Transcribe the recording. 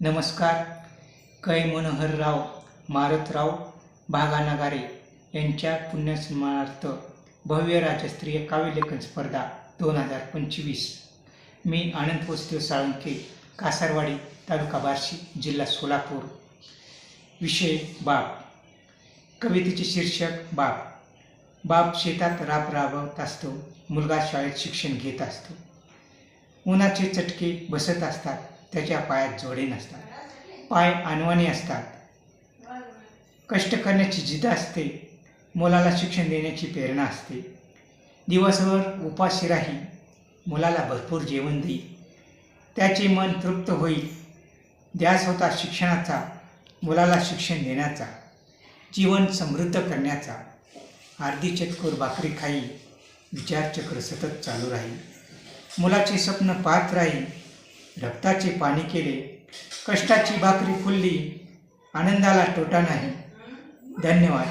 नमस्कार. कै मनोहरराव मारतराव भागानागारे यांच्या पुण्यसन्मानार्थ भव्य राजस्त्रीय काव्यलेखन स्पर्धा दोन हजार पंचवीस. मी आनंद वसुदेव साळुंके कासारवाडी तालुका बार्शी जिल्हा सोलापूर. विषय बाप कवितेचे शीर्षक बाप बाप शेतात राब राबवत असतो मुलगा शाळेत शिक्षण घेत असतो. उन्हाचे चटके बसत असतात त्याच्या पायात जोडे नसतात. पाय अनवाणी असतात. कष्ट करण्याची जिद्द असते. मुलाला शिक्षण देण्याची प्रेरणा असते. दिवसभर उपाशी राही मुलाला भरपूर जेवण देई. त्याचे मन तृप्त होईल ध्यास होता शिक्षणाचा मुलाला शिक्षण देण्याचा. जीवन समृद्ध करण्याचा. अर्धी चतकोर भाकरी खाई विचारचक्र सतत चालू राहील मुलाचे स्वप्न पाहत राहील रक्ताचे पाणी केले. कष्टाची भाकरी फुलली. आनंदाला तोटा नाही. धन्यवाद.